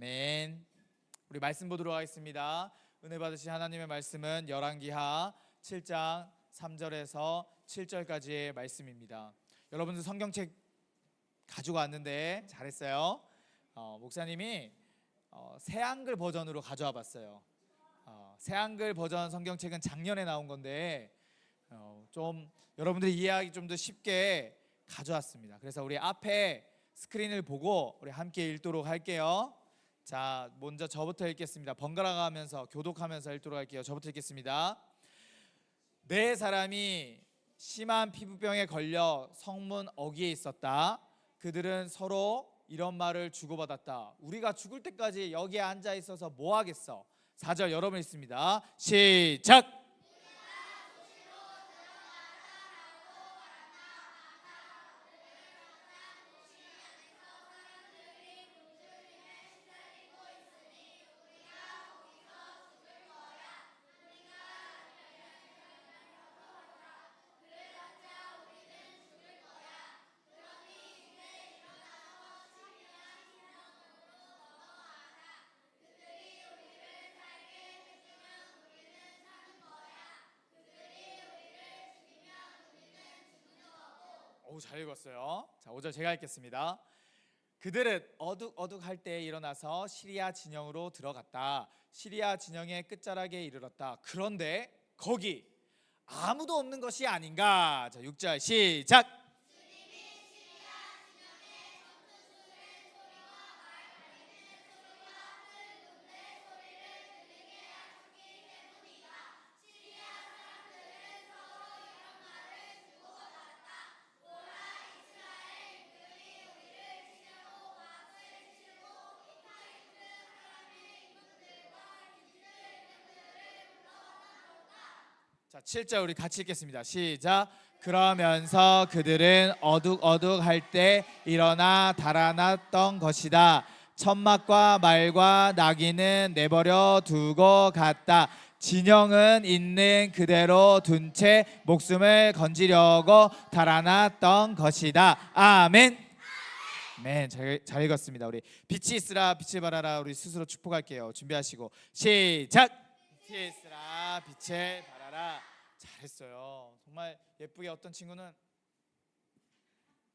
아멘. 우리 말씀 보도록 하겠습니다. 은혜 받으신 하나님의 말씀은 열왕기하 7장 3절에서 7절까지의 말씀입니다. 여러분들 성경책 가지고 왔는데 잘했어요. 어, 목사님이 어, 새 한글 버전으로 가져와 봤어요. 어, 새 한글 버전 성경책은 작년에 나온 건데 어, 좀 여러분들이 이해하기 좀 더 쉽게 가져왔습니다. 그래서 우리 앞에 스크린을 보고 우리 함께 읽도록 할게요. 자, 먼저 저부터 읽겠습니다. 번갈아 가면서 교독하면서 읽도록 할게요. 저부터 읽겠습니다. 네 사람이 심한 피부병에 걸려 성문 어귀에 있었다. 그들은 서로 이런 말을 주고받았다. 우리가 죽을 때까지 여기에 앉아 있어서 뭐 하겠어? 4절 여러분 있습니다. 시작. 잘 읽었어요. 자, 5절 제가 읽겠습니다. 그들은 어둑어둑할 때 일어나서 시리아 진영으로 들어갔다. 시리아 진영의 끝자락에 이르렀다. 그런데 거기 아무도 없는 것이 아닌가. 자, 6절 시작. 자, 7절 우리 같이 읽겠습니다. 시작. 그러면서 그들은 어둑어둑 할 때 일어나 달아났던 것이다. 천막과 말과 나귀는 내버려 두고 갔다. 진영은 있는 그대로 둔 채 목숨을 건지려고 달아났던 것이다. 아멘. 아멘. 잘, 잘 읽었습니다. 우리 빛이 있으라 빛을 발하라 우리 스스로 축복할게요. 준비하시고 시작. 있으라 빛을 발하라. 잘했어요. 정말 예쁘게 어떤 친구는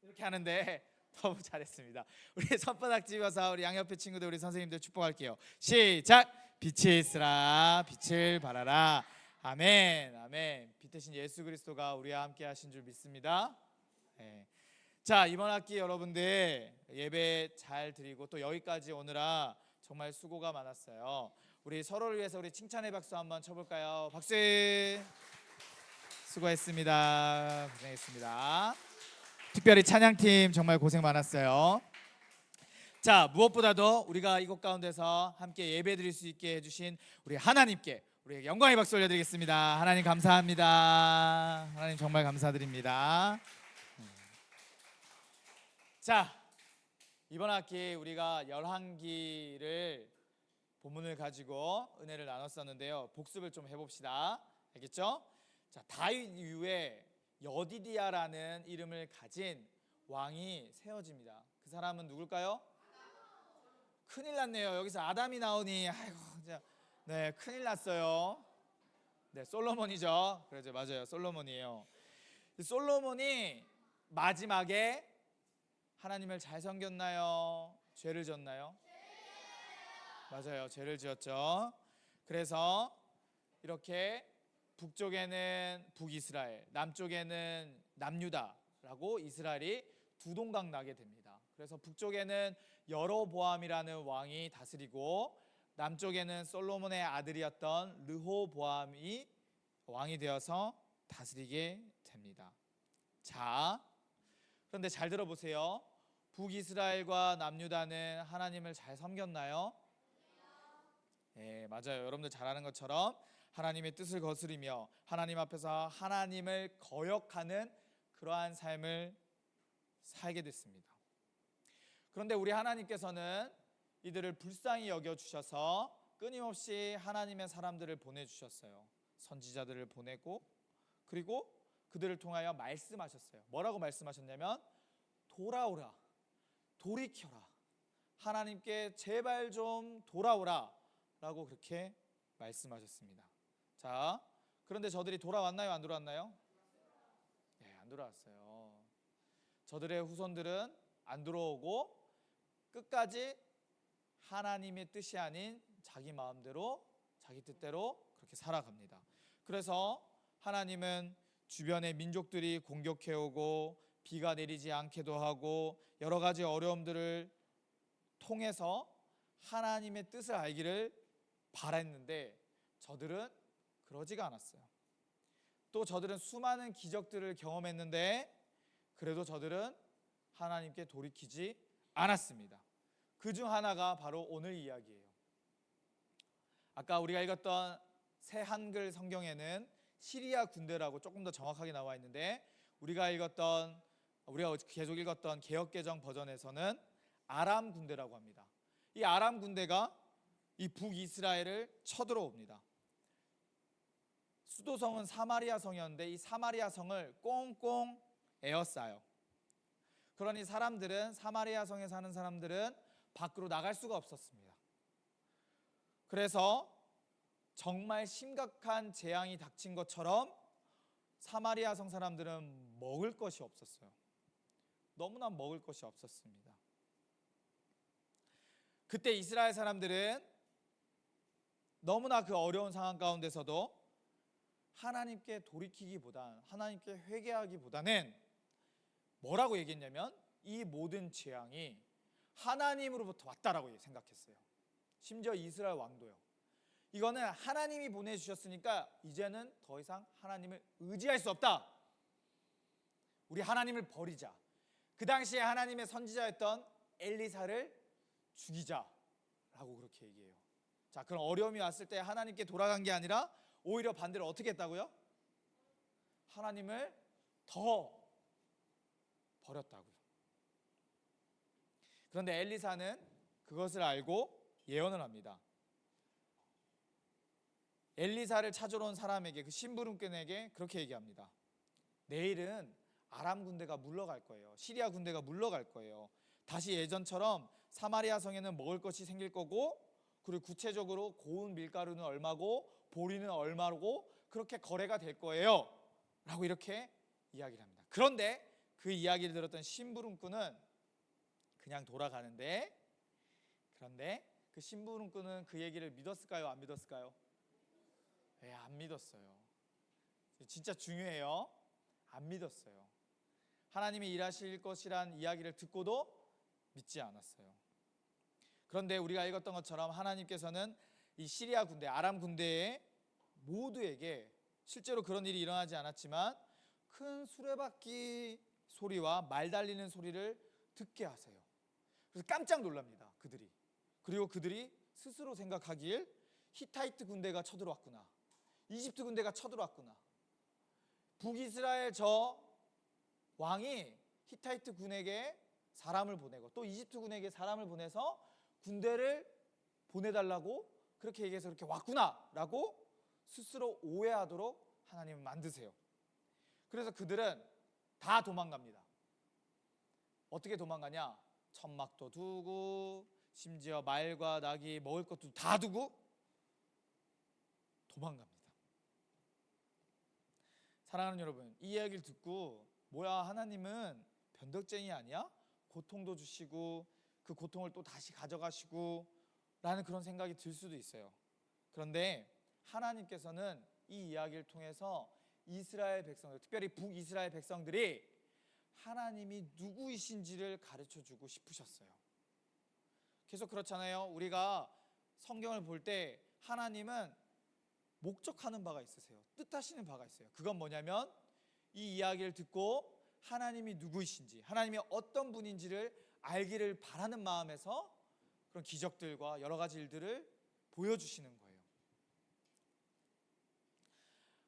이렇게 하는데 너무 잘했습니다. 우리 손바닥 집어서 우리 양옆에 친구들 우리 선생님들 축복할게요. 시작. 빛이 있으라 빛을 발하라. 아멘. 아멘. 빛 대신 예수 그리스도가 우리와 함께 하신 줄 믿습니다. 네. 자 이번 학기 여러분들 예배 잘 드리고 또 여기까지 오느라 정말 수고가 많았어요. 우리 서로를 위해서 우리 칭찬의 박수 한번 쳐볼까요? 박수. 수고했습니다. 고생했습니다. 특별히 찬양팀 정말 고생 많았어요. 자 무엇보다도 우리가 이곳 가운데서 함께 예배 드릴 수 있게 해주신 우리 하나님께 우리 영광의 박수 올려드리겠습니다. 하나님 감사합니다. 하나님 정말 감사드립니다. 자 이번 학기 우리가 열한기를 본문을 가지고 은혜를 나눴었는데요. 복습을 좀 해봅시다. 알겠죠? 자 다윗 이후에 여디디아라는 이름을 가진 왕이 세워집니다. 그 사람은 누굴까요? 큰일 났네요. 여기서 아담이 나오니 아이고 진짜 네 큰일 났어요. 네 솔로몬이죠. 그러죠 맞아요 솔로몬이에요. 솔로몬이 마지막에 하나님을 잘 섬겼나요? 죄를 졌나요? 맞아요. 죄를 지었죠. 그래서 이렇게 북쪽에는 북이스라엘, 남쪽에는 남유다라고 이스라엘이 두 동강 나게 됩니다. 그래서 북쪽에는 여로보암이라는 왕이 다스리고 남쪽에는 솔로몬의 아들이었던 르호보암이 왕이 되어서 다스리게 됩니다. 자, 그런데 잘 들어보세요. 북이스라엘과 남유다는 하나님을 잘 섬겼나요? 네, 맞아요. 여러분들 잘 아는 것처럼 하나님의 뜻을 거스리며 하나님 앞에서 하나님을 거역하는 그러한 삶을 살게 됐습니다. 그런데 우리 하나님께서는 이들을 불쌍히 여겨 주셔서 끊임없이 하나님의 사람들을 보내 주셨어요. 선지자들을 보내고 그리고 그들을 통하여 말씀하셨어요. 뭐라고 말씀하셨냐면 돌아오라. 돌이켜라. 하나님께 제발 좀 돌아오라 라고 그렇게 말씀하셨습니다. 자, 그런데 저들이 돌아왔나요? 안 돌아왔나요? 네, 안 돌아왔어요. 저들의 후손들은 안 들어오고 끝까지 하나님의 뜻이 아닌 자기 마음대로 자기 뜻대로 그렇게 살아갑니다. 그래서 하나님은 주변의 민족들이 공격해 오고 비가 내리지 않게도 하고 여러 가지 어려움들을 통해서 하나님의 뜻을 알기를 바랬는데 저들은 그러지가 않았어요. 또 저들은 수많은 기적들을 경험했는데 그래도 저들은 하나님께 돌이키지 않았습니다. 그 중 하나가 바로 오늘 이야기예요. 아까 우리가 읽었던 새 한글 성경에는 시리아 군대라고 조금 더 정확하게 나와 있는데 우리가 읽었던 우리가 계속 읽었던 개역 개정 버전에서는 아람 군대라고 합니다. 이 아람 군대가 이 북이스라엘을 쳐들어옵니다. 수도성은 사마리아 성이었는데 이 사마리아 성을 꽁꽁 에워싸요. 그러니 사람들은 사마리아 성에 사는 사람들은 밖으로 나갈 수가 없었습니다. 그래서 정말 심각한 재앙이 닥친 것처럼 사마리아 성 사람들은 먹을 것이 없었어요. 너무나 먹을 것이 없었습니다. 그때 이스라엘 사람들은 너무나 그 어려운 상황 가운데서도 하나님께 돌이키기보다 하나님께 회개하기보다는 뭐라고 얘기했냐면 이 모든 재앙이 하나님으로부터 왔다라고 생각했어요. 심지어 이스라엘 왕도요. 이거는 하나님이 보내주셨으니까 이제는 더 이상 하나님을 의지할 수 없다. 우리 하나님을 버리자. 그 당시에 하나님의 선지자였던 엘리사를 죽이자라고 그렇게 얘기해요. 자, 그런 어려움이 왔을 때 하나님께 돌아간 게 아니라 오히려 반대로 어떻게 했다고요? 하나님을 더 버렸다고요. 그런데 엘리사는 그것을 알고 예언을 합니다. 엘리사를 찾으러 온 사람에게 그 심부름꾼에게 그렇게 얘기합니다. 내일은 아람 군대가 물러갈 거예요. 시리아 군대가 물러갈 거예요. 다시 예전처럼 사마리아 성에는 먹을 것이 생길 거고 그리고 구체적으로 고운 밀가루는 얼마고 보리는 얼마고 그렇게 거래가 될 거예요. 라고 이렇게 이야기를 합니다. 그런데 그 이야기를 들었던 심부름꾼은 그냥 돌아가는데 그런데 그 심부름꾼은 그 얘기를 믿었을까요? 안 믿었을까요? 네, 안 믿었어요. 진짜 중요해요. 안 믿었어요. 하나님이 일하실 것이란 이야기를 듣고도 믿지 않았어요. 그런데 우리가 읽었던 것처럼 하나님께서는 이 시리아 군대, 아람 군대의 모두에게 실제로 그런 일이 일어나지 않았지만 큰 수레바퀴 소리와 말 달리는 소리를 듣게 하세요. 그래서 깜짝 놀랍니다. 그들이. 그리고 그들이 스스로 생각하길 히타이트 군대가 쳐들어왔구나. 이집트 군대가 쳐들어왔구나. 북이스라엘 저 왕이 히타이트 군에게 사람을 보내고 또 이집트 군에게 사람을 보내서 군대를 보내달라고 그렇게 얘기해서 그렇게 왔구나라고 스스로 오해하도록 하나님은 만드세요. 그래서 그들은 다 도망갑니다. 어떻게 도망가냐? 천막도 두고 심지어 말과 낙이 먹을 것도 다 두고 도망갑니다. 사랑하는 여러분, 이 이야기를 듣고 뭐야 하나님은 변덕쟁이 아니야? 고통도 주시고 그 고통을 또 다시 가져가시고 라는 그런 생각이 들 수도 있어요. 그런데 하나님께서는 이 이야기를 통해서 이스라엘 백성들, 특별히 북이스라엘 백성들이 하나님이 누구이신지를 가르쳐 주고 싶으셨어요. 계속 그렇잖아요. 우리가 성경을 볼 때 하나님은 목적하는 바가 있으세요. 뜻하시는 바가 있어요. 그건 뭐냐면 이 이야기를 듣고 하나님이 누구이신지, 하나님이 어떤 분인지를 알기를 바라는 마음에서 그런 기적들과 여러 가지 일들을 보여주시는 거예요.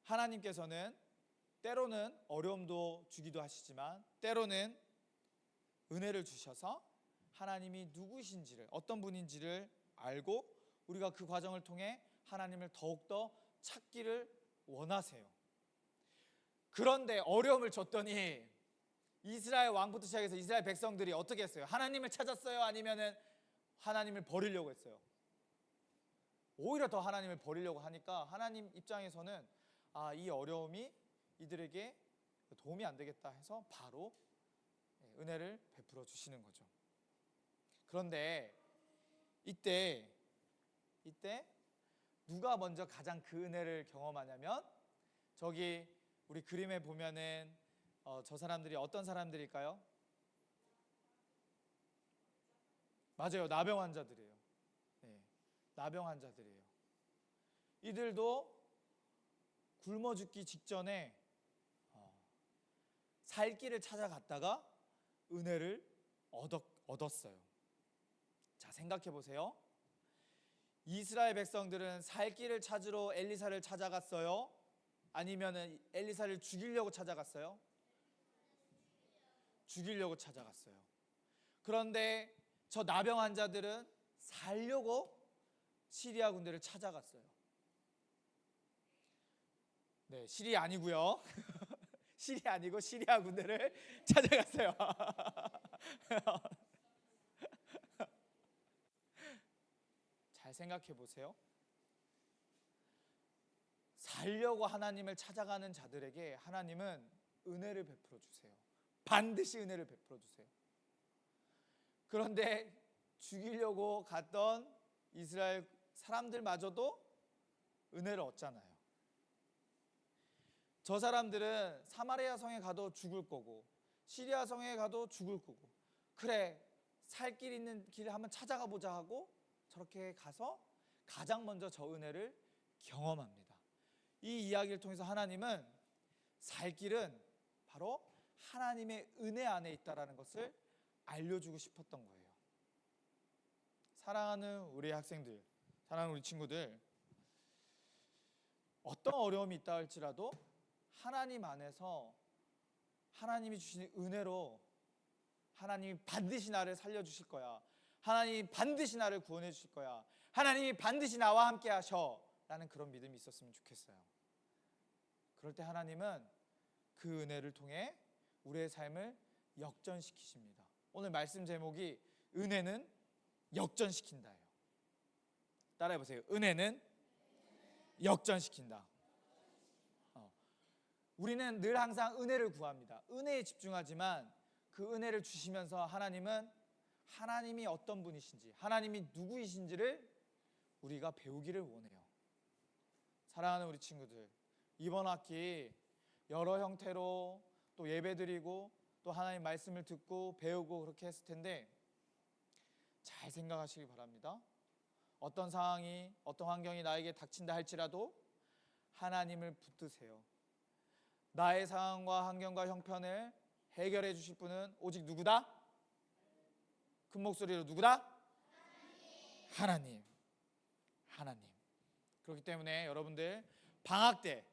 하나님께서는 때로는 어려움도 주기도 하시지만 때로는 은혜를 주셔서 하나님이 누구신지를 어떤 분인지를 알고 우리가 그 과정을 통해 하나님을 더욱더 찾기를 원하세요. 그런데 어려움을 줬더니 이스라엘 왕부터 시작해서 이스라엘 백성들이 어떻게 했어요? 하나님을 찾았어요? 아니면은 하나님을 버리려고 했어요. 오히려 더 하나님을 버리려고 하니까 하나님 입장에서는 아, 이 어려움이 이들에게 도움이 안 되겠다 해서 바로 예, 은혜를 베풀어 주시는 거죠. 그런데 이때 이때 누가 먼저 가장 그 은혜를 경험하냐면 저기 우리 그림에 보면은 어, 저 사람들이 어떤 사람들일까요? 맞아요. 나병 환자들이에요. 네, 나병 환자들이에요. 이들도 굶어 죽기 직전에 어, 살 길을 찾아갔다가 은혜를 얻었, 얻었어요. 자, 생각해 보세요. 이스라엘 백성들은 살 길을 찾으러 엘리사를 찾아갔어요. 아니면은 엘리사를 죽이려고 찾아갔어요. 죽이려고 찾아갔어요. 그런데 저 나병 환자들은 살려고 시리아 군대를 찾아갔어요. 네, 시리 아니고요. 시리 아니고 시리아 군대를 찾아갔어요. 잘 생각해 보세요. 살려고 하나님을 찾아가는 자들에게 하나님은 은혜를 베풀어 주세요. 반드시 은혜를 베풀어 주세요. 그런데 죽이려고 갔던 이스라엘 사람들마저도 은혜를 얻잖아요. 저 사람들은 사마리아 성에 가도 죽을 거고 시리아 성에 가도 죽을 거고 그래 살 길 있는 길을 한번 찾아가 보자 하고 저렇게 가서 가장 먼저 저 은혜를 경험합니다. 이 이야기를 통해서 하나님은 살 길은 바로 하나님의 은혜 안에 있다라는 것을 알려주고 싶었던 거예요. 사랑하는 우리 학생들, 사랑하는 우리 친구들, 어떤 어려움이 있다 할지라도 하나님 안에서 하나님이 주신 은혜로 하나님이 반드시 나를 살려주실 거야. 하나님이 반드시 나를 구원해 주실 거야. 하나님이 반드시 나와 함께 하셔. 라는 그런 믿음이 있었으면 좋겠어요. 그럴 때 하나님은 그 은혜를 통해 우리의 삶을 역전시키십니다. 오늘 말씀 제목이 은혜는 역전시킨다예요. 따라해 보세요. 은혜는 역전시킨다. 어. 우리는 늘 항상 은혜를 구합니다. 은혜에 집중하지만 그 은혜를 주시면서 하나님은 하나님이 어떤 분이신지, 하나님이 누구이신지를 우리가 배우기를 원해요. 사랑하는 우리 친구들, 이번 학기 여러 형태로 또 예배드리고 또 하나님 말씀을 듣고 배우고 그렇게 했을 텐데 잘 생각하시기 바랍니다. 어떤 상황이 어떤 환경이 나에게 닥친다 할지라도 하나님을 붙드세요. 나의 상황과 환경과 형편을 해결해 주실 분은 오직 누구다? 큰 목소리로 누구다? 하나님. 하나님. 그렇기 때문에 여러분들 방학 때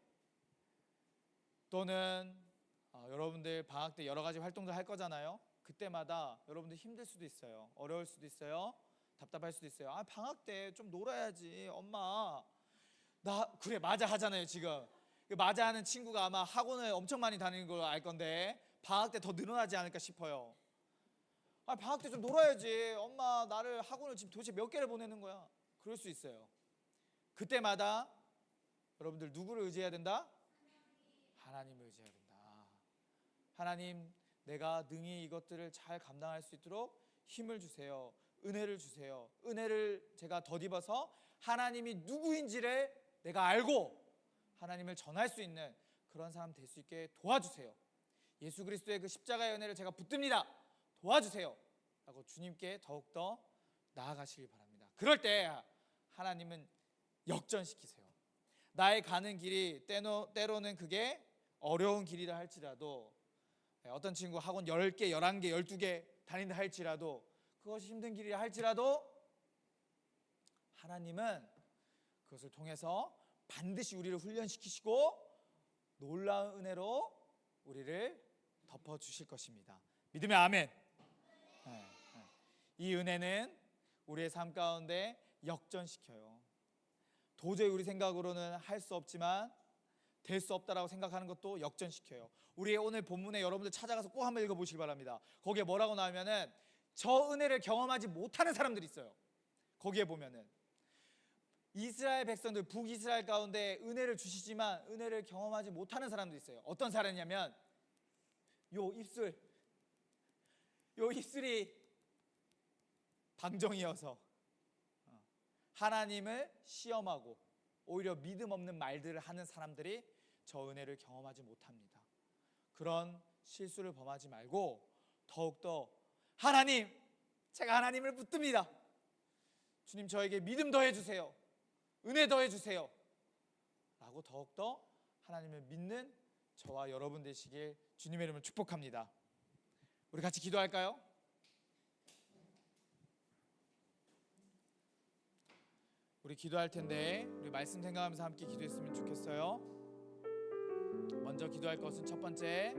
또는 어, 여러분들 방학 때 여러 가지 활동들 할 거잖아요. 그때마다 여러분들 힘들 수도 있어요. 어려울 수도 있어요. 답답할 수도 있어요. 아 방학 때 좀 놀아야지, 엄마. 나 그래 맞아 하잖아요 지금. 그 맞아 하는 친구가 아마 학원을 엄청 많이 다니는 걸로 알 건데 방학 때 더 늘어나지 않을까 싶어요. 아 방학 때 좀 놀아야지. 엄마 나를 학원을 지금 도대체 몇 개를 보내는 거야. 그럴 수 있어요. 그때마다 여러분들 누구를 의지해야 된다? 하나님을 의지해야 된다. 하나님, 내가 능히 이것들을 잘 감당할 수 있도록 힘을 주세요. 은혜를 주세요. 은혜를 제가 덧입어서 하나님이 누구인지를 내가 알고 하나님을 전할 수 있는 그런 사람 될 수 있게 도와주세요. 예수 그리스도의 그 십자가의 은혜를 제가 붙듭니다. 도와주세요. 라고 주님께 더욱더 나아가시기 바랍니다. 그럴 때 하나님은 역전시키세요. 나의 가는 길이 때로, 때로는 그게 어려운 길이라 할지라도 네, 어떤 친구 학원 10개, 11개, 12개 다닌다 할지라도 그것이 힘든 길이라 할지라도 하나님은 그것을 통해서 반드시 우리를 훈련시키시고 놀라운 은혜로 우리를 덮어 주실 것입니다. 믿으면 아멘. 네, 네. 이 은혜는 우리의 삶 가운데 역전시켜요. 도저히 우리 생각으로는 할 수 없지만 될 수 없다라고 생각하는 것도 역전시켜요. 우리의 오늘 본문에 여러분들 찾아가서 꼭 한번 읽어보시기 바랍니다. 거기에 뭐라고 나오면은 저 은혜를 경험하지 못하는 사람들이 있어요. 거기에 보면은 이스라엘 백성들 북이스라엘 가운데 은혜를 주시지만 은혜를 경험하지 못하는 사람도 있어요. 어떤 사람이냐면 요 입술 요 입술이 방정이어서 어, 하나님을 시험하고 오히려 믿음 없는 말들을 하는 사람들이 저 은혜를 경험하지 못합니다. 그런 실수를 범하지 말고 더욱더 하나님 제가 하나님을 붙듭니다. 주님 저에게 믿음 더해 주세요. 은혜 더해 주세요. 라고 더욱더 하나님을 믿는 저와 여러분 되시길 주님의 이름으로 축복합니다. 우리 같이 기도할까요? 우리 기도할 텐데 우리 말씀 생각하면서 함께 기도했으면 좋겠어요. 먼저 기도할 것은 첫 번째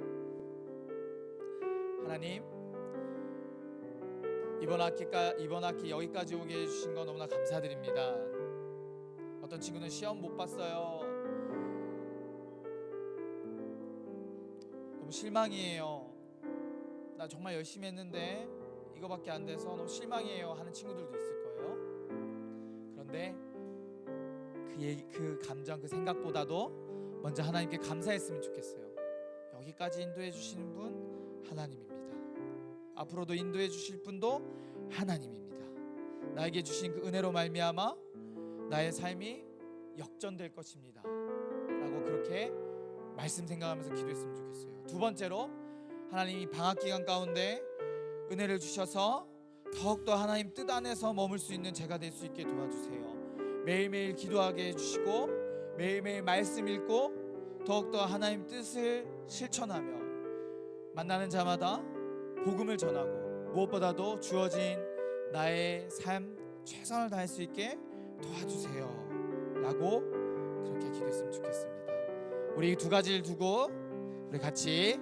하나님 이번 학기가 이번 학기 여기까지 오게 해주신 거 너무나 감사드립니다. 어떤 친구는 시험 못 봤어요. 너무 실망이에요. 나 정말 열심히 했는데 이거밖에 안 돼서 너무 실망이에요 하는 친구들도 있을 거예요. 그런데 그, 얘기, 그 감정, 그 생각보다도 먼저 하나님께 감사했으면 좋겠어요. 여기까지 인도해 주시는 분 하나님입니다. 앞으로도 인도해 주실 분도 하나님입니다. 나에게 주신 그 은혜로 말미암아 나의 삶이 역전될 것입니다. 라고 그렇게 말씀 생각하면서 기도했으면 좋겠어요. 두 번째로 하나님이 방학 기간 가운데 은혜를 주셔서 더욱더 하나님 뜻 안에서 머물 수 있는 제가 될 수 있게 도와주세요. 매일매일 기도하게 해주시고 매일매일 말씀 읽고 더욱더 하나님 뜻을 실천하며 만나는 자마다 복음을 전하고 무엇보다도 주어진 나의 삶 최선을 다할 수 있게 도와주세요. 라고 그렇게 기도했으면 좋겠습니다. 우리 이두 가지를 두고 우리 같이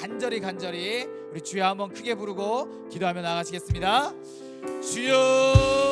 간절히 간절히 우리 주여 한번 크게 부르고 기도하며 나가시겠습니다. 주여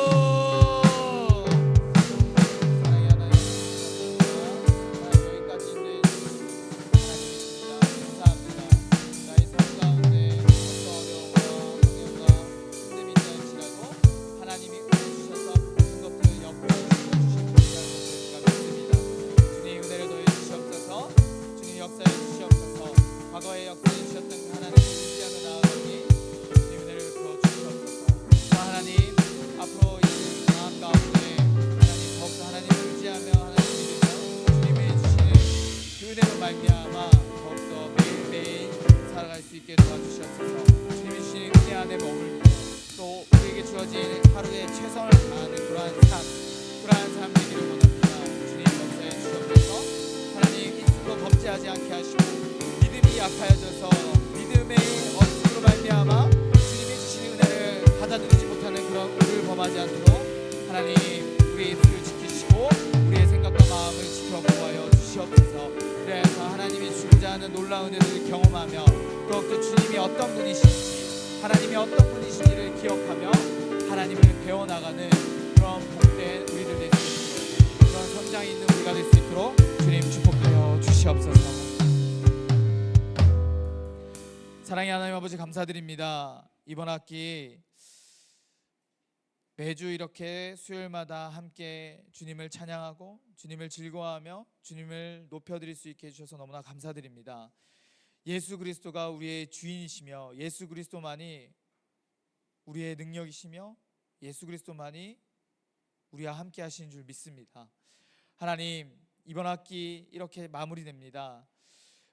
하나님 아버지 감사드립니다. 이번 학기 매주 이렇게 수요일마다 함께 주님을 찬양하고 주님을 즐거워하며 주님을 높여드릴 수 있게 해주셔서 너무나 감사드립니다. 예수 그리스도가 우리의 주인이시며 예수 그리스도만이 우리의 능력이시며 예수 그리스도만이 우리와 함께 하시는 줄 믿습니다. 하나님 이번 학기 이렇게 마무리됩니다.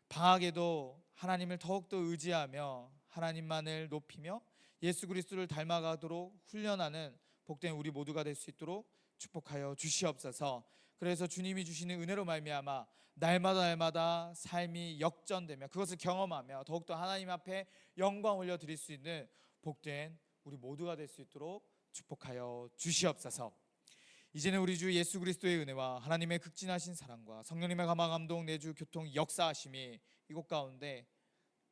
방학에도 하나님을 더욱더 의지하며 하나님만을 높이며 예수 그리스도를 닮아가도록 훈련하는 복된 우리 모두가 될 수 있도록 축복하여 주시옵소서. 그래서 주님이 주시는 은혜로 말미암아 날마다 날마다 삶이 역전되며 그것을 경험하며 더욱더 하나님 앞에 영광 올려 드릴 수 있는 복된 우리 모두가 될 수 있도록 축복하여 주시옵소서. 이제는 우리 주 예수 그리스도의 은혜와 하나님의 극진하신 사랑과 성령님의 감화 감동 내주 교통 역사하심이 이곳 가운데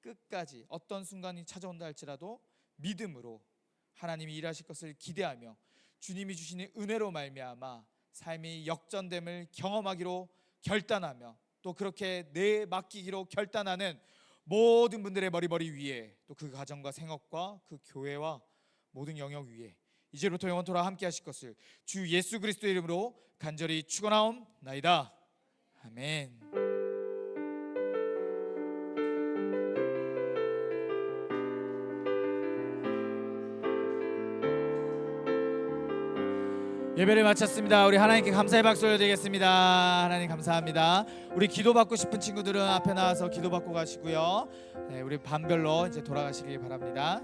끝까지 어떤 순간이 찾아온다 할지라도 믿음으로 하나님이 일하실 것을 기대하며 주님이 주시는 은혜로 말미암아 삶이 역전됨을 경험하기로 결단하며 또 그렇게 내 맡기기로 결단하는 모든 분들의 머리머리 위에 또 그 가정과 생업과 그 교회와 모든 영역 위에 이제부터 영원토록 함께 하실 것을 주 예수 그리스도의 이름으로 간절히 축원하옵나이다. 아멘. 예배를 마쳤습니다. 우리 하나님께 감사의 박수 올려드리겠습니다. 하나님 감사합니다. 우리 기도받고 싶은 친구들은 앞에 나와서 기도받고 가시고요. 네, 우리 반별로 이제 돌아가시길 바랍니다.